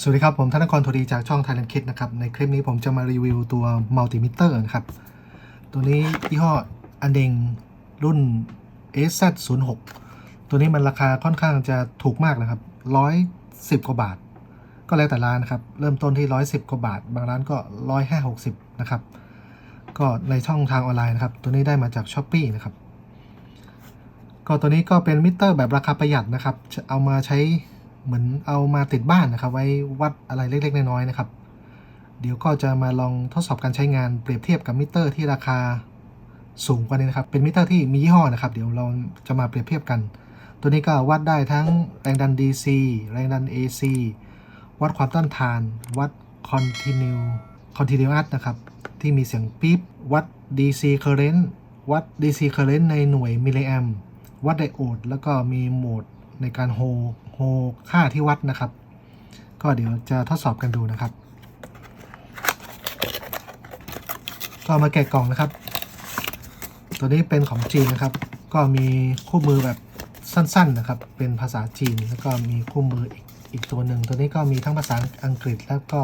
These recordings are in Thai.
สวัสดีครับ ผมธนกรทดีจากช่อง Thailand Kit นะครับ ในคลิปนี้ผมจะมารีวิวตัวมัลติมิเตอร์นะครับ ตัวนี้ยี่ห้ออันเดงรุ่น SZ06 ตัวนี้มันราคาค่อนข้างจะถูกมากนะครับ 110 กว่าบาท ก็แล้วแต่ร้านนะครับ เริ่มต้นที่ 110 กว่าบาท บางร้านก็ 1560นะครับ ก็ในช่องทางออนไลน์นะครับ ตัวนี้ได้มาจาก s h อ p e e นะครับ ก็ตัวนี้ก็เป็นมิเตอร์แบบราคาประหยัดนะครับ เอามาใช้ เหมือนเอามาติดบ้านนะครับ ไว้วัดอะไรเล็ก ๆ น้อยๆนะครับ เดี๋ยวก็จะมาลองทดสอบการใช้งานเปรียบเทียบกับมิเตอร์ที่ราคาสูงกว่านี้นะครับ เป็นมิเตอร์ที่มียี่ห้อนะครับ เดี๋ยวเราจะมาเปรียบเทียบกัน ตัวนี้ก็วัดได้ทั้งแรงดัน DC แรงดัน AC วัดความต้านทาน วัด continue continuous นะครับ ที่มีเสียงปี๊บ วัด DC current วัด DC current ในหน่วยมิลลิแอมวัดไดโอด แล้วก็มีโหมดในการโฮ โฮค่าที่วัดนะครับ ก็เดี๋ยวจะทดสอบกันดูนะครับ ก็มาแกะกล่องนะครับ ตัวนี้เป็นของจีนนะครับ ก็มีคู่มือแบบสั้นๆนะครับ เป็นภาษาจีนแล้วก็มีคู่มืออีกอีกตัวหนึ่งตัวนี้ก็มีทั้งภาษาอังกฤษแล้วก็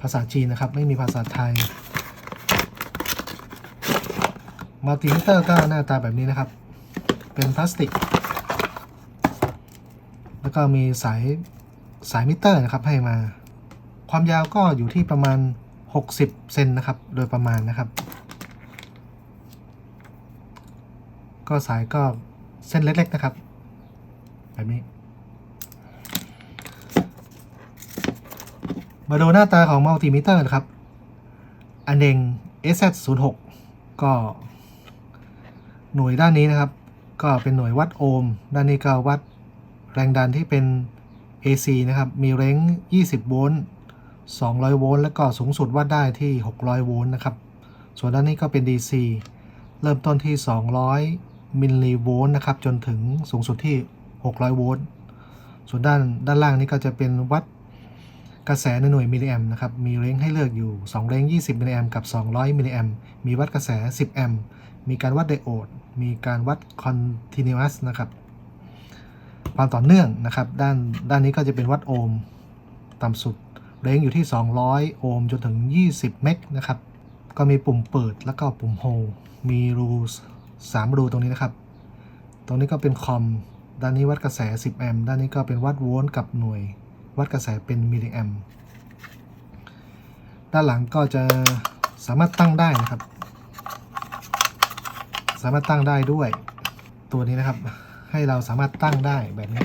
ภาษาจีนนะครับ ไม่มีภาษาไทยมัลติมิเตอร์ก็หน้าตาแบบนี้นะครับ เป็นพลาสติก แล้วก็มีสายสายมิเตอร์นะครับให้มา ความยาวก็อยู่ที่ประมาณ 60 เซนนะครับ โดยประมาณนะครับ ก็สายก็เส้นเล็กๆนะครับ แบบนี้ มาดูหน้าตาของมัลติมิเตอร์นะครับ อันเดง SZ06 ก็หน่วยด้านนี้นะครับ ก็เป็นหน่วยวัดโอห์มด้านนี้ก็วัด แรงดันที่เป็น AC นะครับ มีเร้ง 20 โวลต์ 200 โวลต์ แล้วก็สูงสุดวัดได้ที่ 600 โวลต์นะครับ ส่วนด้านนี้ก็เป็น DC เริ่มต้นที่ 200 มิลลิโวลต์นะครับ จนถึงสูงสุดที่ 600 โวลต์ ส่วนด้านด้านล่างนี้ก็จะเป็นวัดกระแสในหน่วยมิลลิแอมนะครับ มีเร้งให้เลือกอยู่ 2 เร้ง 20 มิลลิแอมกับ 200 มิลลิแอม มีวัดกระแส 10 แอม มีการวัดไดโอด มีการวัด continuous นะครับ ความต่อเนื่องนะครับ ด้านด้านนี้ก็จะเป็นวัดโอห์มต่ำสุดเร้งอยู่ที่ 200 โอห์มจนถึง 20 เมกนะครับ ก็มีปุ่มเปิดแล้วก็ปุ่มโฮมีรู3รูตรงนี้นะครับ ตรงนี้ก็เป็นคอม ด้านนี้วัดกระแส 10 แอมป์ด้านนี้ก็เป็นวัดโวลต์กับหน่วย วัดกระแสเป็นมิลลิแอมป์ด้านหลังก็จะสามารถตั้งได้นะครับ สามารถตั้งได้ด้วยตัวนี้นะครับ ให้เราสามารถตั้งได้แบบนี้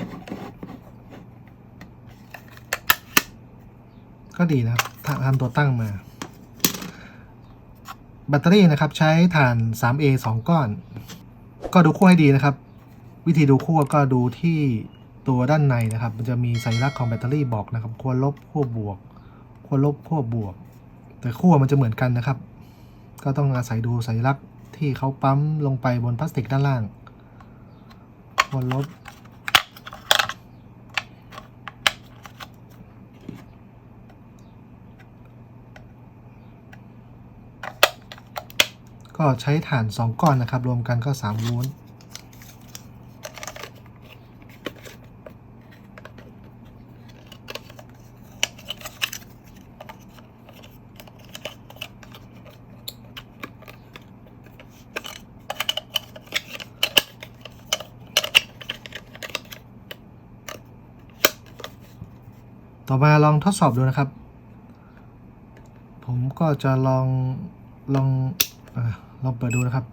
ก็ดีนะครับทำตัวตั้งมา แบตเตอรี่นะครับใช้ถ่าน 3A 2 ก้อน ก็ดูขั้วให้ดีนะครับ วิธีดูขั้วก็ดูที่ตัวด้านในนะครับ มันจะมีสัญลักษณ์ของแบตเตอรี่บอกนะครับขั้วลบขั้วบวกขั้วลบขั้วบวก แต่ขั้วมันจะเหมือนกันนะครับ ก็ต้องอาศัยดูสัญลักษณ์ที่เขาปั๊มลงไปบนพลาสติกด้านล่าง ขั้วลบก็ใช้ฐาน 2 ก้อนนะครับ รวมกันก็3โวล ต่อมาลองทดสอบดูนะครับ ผมก็จะลองลองอลองเปิดดูนะครับ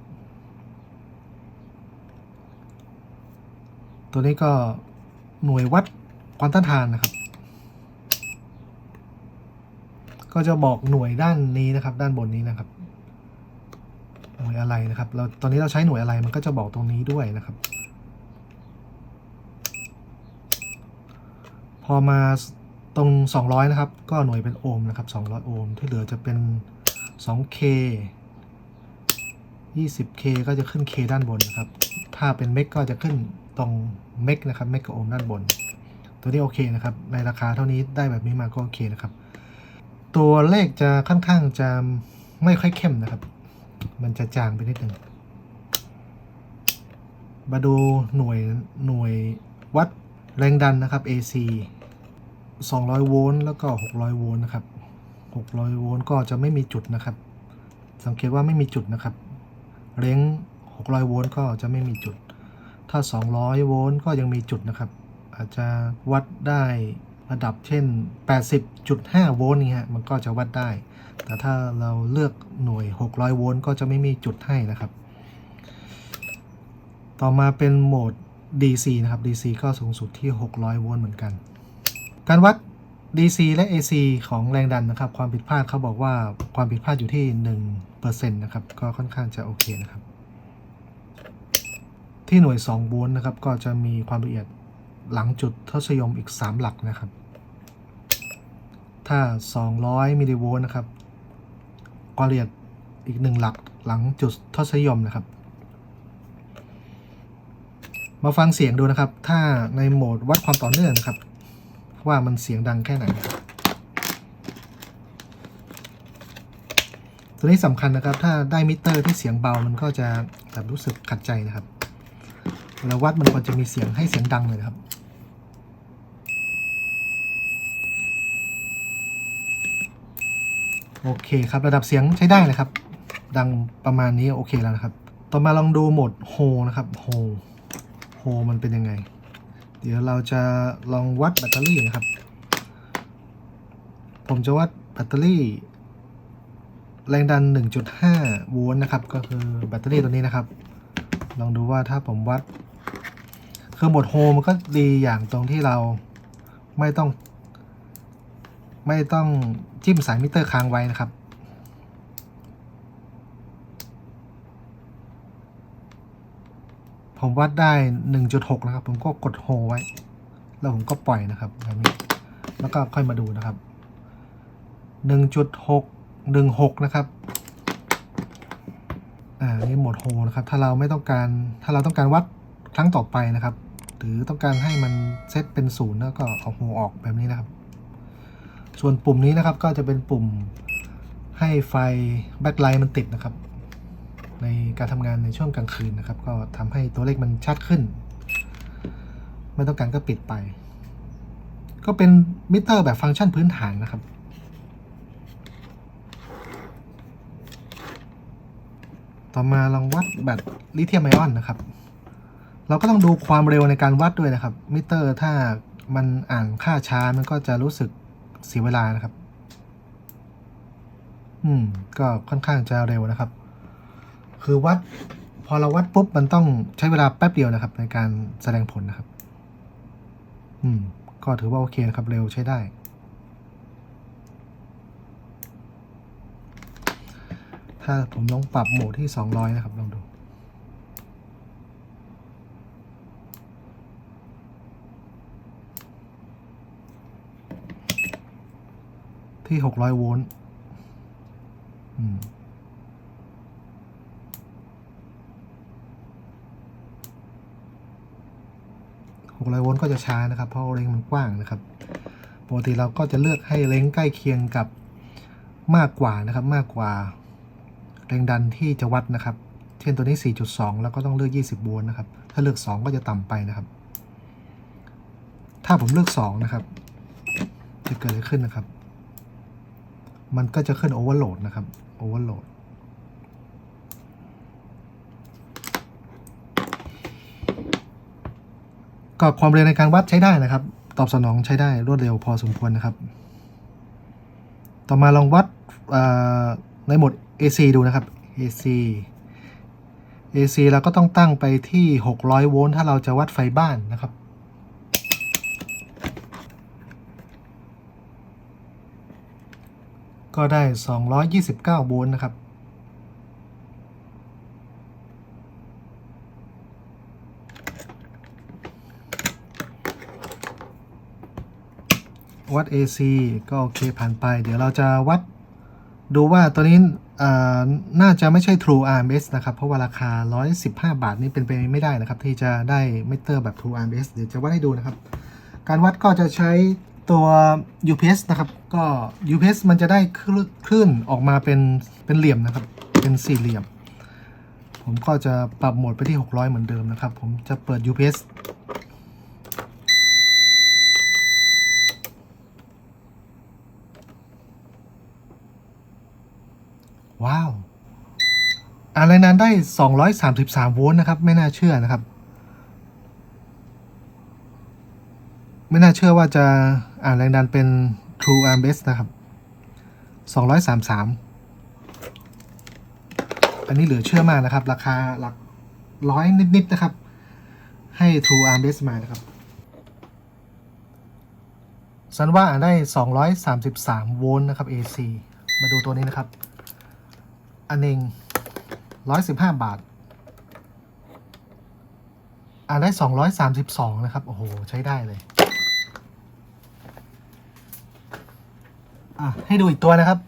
ตัวนี้ก็หน่วยวัดความต้านทานนะครับ ก็จะบอกหน่วยด้านนี้นะครับ ด้านบนนี้นะครับ หน่วยอะไรนะครับ เราตอนนี้เราใช้หน่วยอะไรมันก็จะบอกตรงนี้ด้วยนะครับ พอมา ตรง 200 นะครับ ก็หน่วยเป็นโอห์มนะครับ 200 โอห์มที่เหลือจะเป็น 2K 20K ก็จะขึ้น K ด้านบนนะครับ ถ้าเป็นเมกก็จะขึ้นตรงเมกนะครับเมกกับโอห์มด้านบน ตัวนี้โอเคนะครับ ในราคาเท่านี้ได้แบบนี้มาก็โอเคนะครับ ตัวเลขจะค่อนข้างจะไม่ค่อยเข้มนะครับ มันจะจางไปนิดนึง มาดูหน่วยหน่วยวัดแรงดันนะครับ AC 200 โวลต์แล้วก็ 600 โวลต์นะครับ 600 โวลต์ก็จะไม่มีจุดนะครับ สังเกตว่าไม่มีจุดนะครับ เล้ง600 โวลต์ก็จะไม่มีจุด ถ้า 200 โวลต์ก็ยังมีจุดนะครับ อาจจะวัดได้ระดับเช่น 80.5 โวลต์นี่ฮะ มันก็จะวัดได้ แต่ถ้าเราเลือกหน่วย 600 โวลต์ก็จะไม่มีจุดให้นะครับ ต่อมาเป็นโหมด DC นะครับ DC ก็สูงสุดที่ 600 โวลต์เหมือนกัน การวัด DC และ AC ของแรงดันนะครับ ความผิดพลาดเขาบอกว่าความผิดพลาดอยู่ที่1%นะครับ ก็ค่อนข้างจะโอเคนะครับ ที่หน่วย2โวลต์นะครับ ก็จะมีความละเอียดหลังจุดทศยมอีก 3 หลักนะครับ ถ้า 200 มิลลิโวลต์นะครับความละเอียดอีก 1 หลักหลังจุดทศยมนะครับ มาฟังเสียงดูนะครับ ถ้าในโหมดวัดความต่อเนื่องนะครับ ว่ามันเสียงดังแค่ไหน ตัวนี้สำคัญนะครับ ถ้าได้มิเตอร์ที่เสียงเบา มันก็จะแบบรู้สึกขัดใจนะครับเวลาวัดมันควรจะมีเสียงให้เสียงดังเลยนะครับโอเคครับ ระดับเสียงใช้ได้นะครับ ดังประมาณนี้โอเคแล้วนะครับ ต่อมาลองดูโหมดโฮนะครับโฮโฮมันเป็นยังไง เดี๋ยวเราจะลองวัดแบตเตอรี่นะครับ ผมจะวัดแบตเตอรี่ แรงดัน 1.5 โวลต์นะครับ ก็คือแบตเตอรี่ตัวนี้นะครับ ลองดูว่าถ้าผมวัด คือโหมดโฮมันก็ดีอย่างตรงที่เราไม่ต้อง ไม่ต้องจิ้มสายมิเตอร์ค้างไว้นะครับ ผมวัดได้ 1.6 นะครับ ผมก็กดโฮไว้ แล้วผมก็ปล่อยนะครับแบบนี้แล้วก็ค่อยมาดูนะครับ 1.6 16 นะครับอ่านี่โหมดโฮนะครับ ถ้าเราไม่ต้องการถ้าเราต้องการวัดครั้งต่อไปนะครับ หรือต้องการให้มันเซตเป็นศูนย์แล้วก็เอาโฮออกแบบนี้นะครับ ส่วนปุ่มนี้นะครับก็จะเป็นปุ่มให้ไฟแบ็คไลท์มันติดนะครับ ในการทำงานในช่วงกลางคืนนะครับ ก็ทำให้ตัวเลขมันชัดขึ้น ไม่ต้องการก็ปิดไป ก็เป็นมิเตอร์แบบฟังก์ชันพื้นฐานนะครับต่อมาลองวัดแบตลิเธียมไอออนนะครับ เราก็ต้องดูความเร็วในการวัดด้วยนะครับ มิเตอร์ถ้ามันอ่านค่าช้ามันก็จะรู้สึกเสียเวลานะครับ อืม ก็ค่อนข้างจะเร็วนะครับ คือวัด พอเราวัดปุ๊บมันต้องใช้เวลาแป๊บเดียวนะครับ ในการแสดงผลนะครับ อืม ก็ถือว่าโอเคนะครับ เร็วใช้ได้ ถ้าผมลองปรับโหมดที่ 200 นะครับลองดูที่ 600 โวลต์ อืม 600โวลต์ก็จะช้านะครับ เพราะเล้งมันกว้างนะครับ ปกติเราก็จะเลือกให้เล้งใกล้เคียงกับมากกว่านะครับ มากกว่าแรงดันที่จะวัดนะครับ เช่นตัวนี้ 4.2 แล้วก็ต้องเลือก 20โวลต์นะครับ ถ้าเลือก 2 ก็จะต่ำไปนะครับ ถ้าผมเลือก 2 นะครับ จะเกิดอะไรขึ้นนะครับ มันก็จะขึ้นโอเวอร์โหลดนะครับ โอเวอร์โหลด ก็ความเร็วในการวัดใช้ได้นะครับ ตอบสนองใช้ได้รวดเร็วพอสมควรนะครับ ต่อมาลองวัดในโหมด AC ดูนะครับ AC AC เราก็ต้องตั้งไปที่ 600 โวลต์ถ้าเราจะวัดไฟบ้านนะครับ ก็ได้ 229 โวลต์นะครับ วัด AC ก็โอเคผ่านไป เดี๋ยวเราจะวัดดูว่าตัวนี้น่าจะไม่ใช่ True RMS นะครับ เพราะว่าราคา 115 บาทนี่เป็นไปไม่ได้นะครับ ที่จะได้มิเตอร์แบบ True RMS เดี๋ยวจะวัดให้ดูนะครับ การวัดก็จะใช้ตัว UPS นะครับ ก็ UPS มันจะได้คลื่นคลื่นออกมาเป็นเป็นเหลี่ยมนะครับ เป็นสี่เหลี่ยม ผมก็จะปรับโหมดไปที่ 600 เหมือนเดิมนะครับ ผมจะเปิด UPS ว้าวอ่านแรงดันได้ 233 โวลต์นะครับ ไม่น่าเชื่อนะครับ ไม่น่าเชื่อว่าจะอ่านแรงดันเป็น True Arm Base นะครับ 233 อันนี้เหลือเชื่อมากนะครับ ราคาหลักร้อยนิด ๆ นะครับ ให้ True Arm Base มานะครับสันว่าอ่านได้ 233 โวลต์นะครับ AC มาดูตัวนี้นะครับ อันเอง115บห้าบาท อ่าได้232นะครับ โอ้โห ใช้ได้เลย อะ ให้ดูอีกตัวนะครับ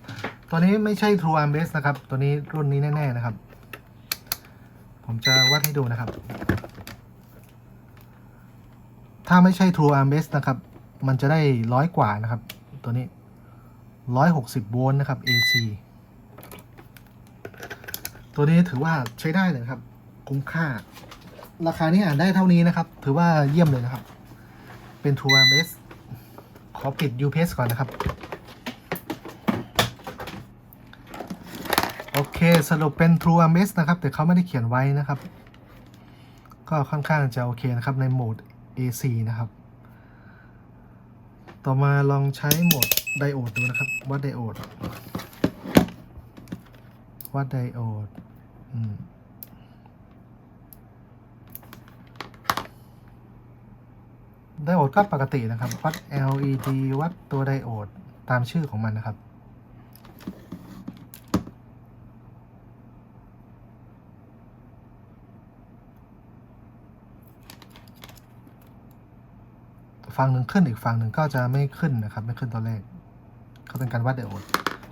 ตัวนี้ไม่ใช่ True Arm Base นะครับ ตัวนี้รุ่นนี้แน่ ๆ นะครับ ผมจะวัดให้ดูนะครับ ถ้าไม่ใช่ True Arm Base นะครับ มันจะได้ร้อยกว่านะครับ ตัวนี้160โวลต์นะครับ AC ตัวนี้ถือว่าใช้ได้เลยครับ คุ้มค่า ราคานี้อ่านได้เท่านี้นะครับ ถือว่าเยี่ยมเลยนะครับ เป็น True Arm Base ขอปิด UPS ก่อนนะครับ โอเค สรุปเป็น True Amaze นะครับ แต่เขาไม่ได้เขียนไว้นะครับ ก็ค่อนข้างจะโอเคนะครับ ในโหมด AC นะครับ ต่อมาลองใช้โหมดไดโอดดูนะครับวัดไดโอด วัดไดโอดไดโอดก็ปกตินะครับ วัด LED วัดตัวไดโอดตามชื่อของมันนะครับ ฝั่งหนึ่งขึ้นอีกฝั่งหนึ่งก็จะไม่ขึ้นนะครับ ไม่ขึ้นตอนแรกเขาเป็นการวัดไดโอด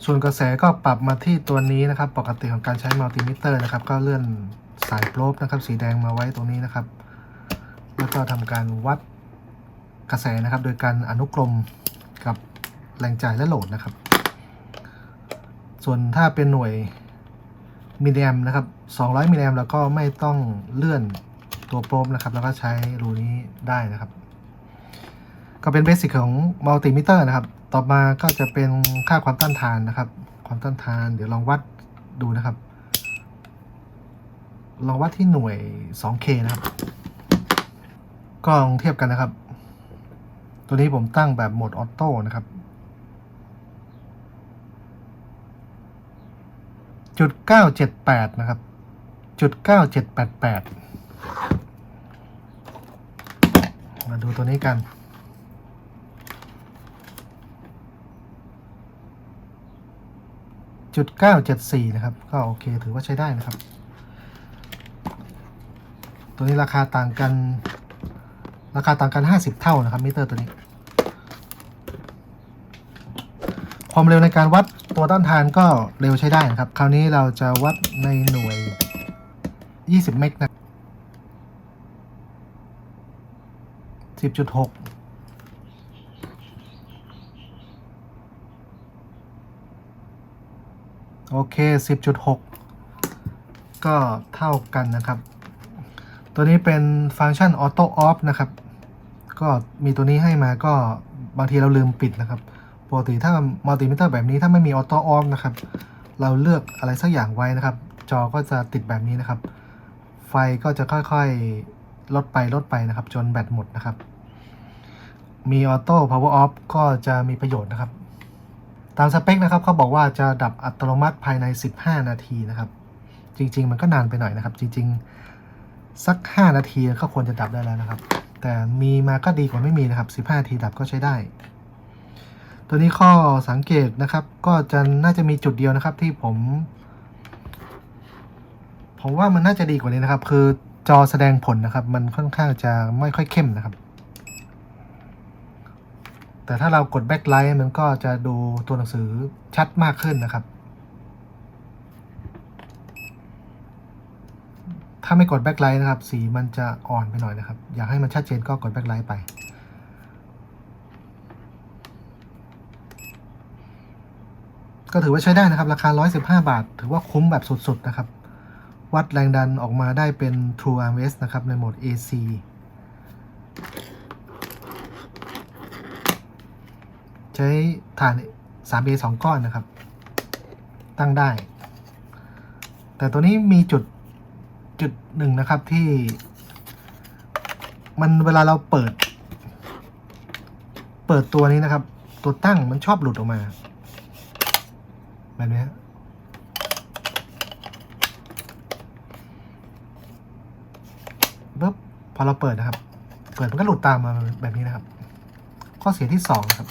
ส่วนกระแสก็ปรับมาที่ตัวนี้นะครับ ปกติของการใช้มัลติมิเตอร์นะครับ ก็เลื่อนสายโปรบนะครับ สีแดงมาไว้ตรงนี้นะครับ แล้วก็ทำการวัดกระแสนะครับ โดยการอนุกรมกับแรงจ่ายและโหลดนะครับ ส่วนถ้าเป็นหน่วยมิลลิแอมนะครับ 200 มิลลิแอมแล้วก็ไม่ต้องเลื่อนตัวโปรบนะครับ แล้วก็ใช้รูนี้ได้นะครับ ก็เป็นเบสิกของมัลติมิเตอร์นะครับ ต่อมาก็จะเป็นค่าความต้านทานนะครับ ความต้านทาน เดี๋ยวลองวัดดูนะครับ ลองวัดที่หน่วย 2K นะครับ ก็ลองเทียบกันนะครับ ตัวนี้ผมตั้งแบบโหมดออโต้นะครับ จุดเก้าเจ็ดแปดนะครับ จุดเก้าเจ็ดแปดแปดมาดูตัวนี้กัน จุดเก้าเจ็ดสี่นะครับ ก็โอเคถือว่าใช้ได้นะครับ ตัวนี้ราคาต่างกัน ราคาต่างกันห้าสิบเท่านะครับมิเตอร์ตัวนี้ ความเร็วในการวัดตัวต้านทานก็เร็วใช้ได้นะครับ คราวนี้เราจะวัดในหน่วย 20 เมกนะ10.6 โอเค 10.6 ก็เท่ากันนะครับ ตัวนี้เป็นฟังก์ชันออโต้ออฟนะครับ ก็มีตัวนี้ให้มาก็บางทีเราลืมปิดนะครับ ปกติถ้ามัลติมิเตอร์แบบนี้ถ้าไม่มีออโต้ออฟนะครับ เราเลือกอะไรสักอย่างไว้นะครับ จอก็จะติดแบบนี้นะครับ ไฟก็จะค่อยๆ ลดไปลดไปนะครับ จนแบตหมดนะครับ มีออโต้พาวเวอร์ออฟก็จะมีประโยชน์นะครับ ตามสเปคนะครับเขาบอกว่าจะดับอัตโนมัติภายใน 15 นาทีนะครับ จริง ๆ มันก็นานไปหน่อยนะครับ จริง ๆ สัก 5 นาทีก็ควรจะดับได้แล้วนะครับ แต่มีมาก็ดีกว่าไม่มีนะครับ 15 นาทีดับก็ใช้ได้ ตัวนี้ข้อสังเกตนะครับ ก็จะน่าจะมีจุดเดียวนะครับที่ผม ผมว่ามันน่าจะดีกว่านี้นะครับ คือจอแสดงผลนะครับ มันค่อนข้างจะไม่ค่อยเข้มนะครับ แต่ถ้าเรากดแบ็คไลท์มันก็จะดูตัวหนังสือชัดมากขึ้นนะครับ ถ้าไม่กดแบ็คไลท์นะครับ สีมันจะอ่อนไปหน่อยนะครับ อยากให้มันชัดเจนก็กดแบ็คไลท์ไปก็ถือว่าใช้ได้นะครับ ราคา 115 บาท ถือว่าคุ้มแบบสุด ๆ นะครับ วัดแรงดันออกมาได้เป็น True RMS นะครับ ในโหมด AC ใช้ฐาน 3A 2 ก้อนนะครับ ตั้งได้ แต่ตัวนี้มีจุดจุดหนึ่งนะครับที่ มันเวลาเราเปิด เปิดตัวนี้นะครับ ตัวตั้งมันชอบหลุดออกมา แบบนี้ฮะปึ๊บพอเราเปิดนะครับ เปิดมันก็หลุดตามมาแบบนี้นะครับ ข้อเสียที่สองครับ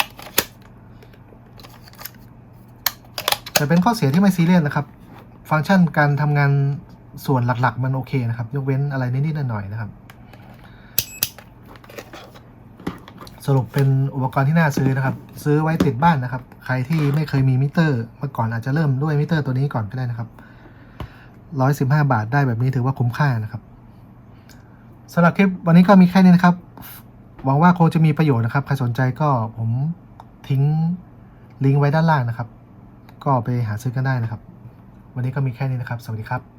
แต่เป็นข้อเสียที่ไม่ซีเรียสนะครับ ฟังก์ชันการทำงานส่วนหลักๆ มันโอเคนะครับ ยกเว้นอะไรนิดๆหน่อยๆนะครับ สรุปเป็นอุปกรณ์ที่น่าซื้อนะครับ ซื้อไว้ติดบ้านนะครับ ใครที่ไม่เคยมีมิเตอร์มาก่อนอาจจะเริ่มด้วยมิเตอร์ตัวนี้ก่อนก็ได้นะครับร้อยสิบห้าบาทได้แบบนี้ถือว่าคุ้มค่านะครับสำหรับคลิปวันนี้ก็มีแค่นี้นะครับ หวังว่าคงจะมีประโยชน์นะครับ ใครสนใจก็ผมทิ้งลิงก์ไว้ด้านล่างนะครับ ก็ไปหาซื้อกันได้นะครับ วันนี้ก็มีแค่นี้นะครับ สวัสดีครับ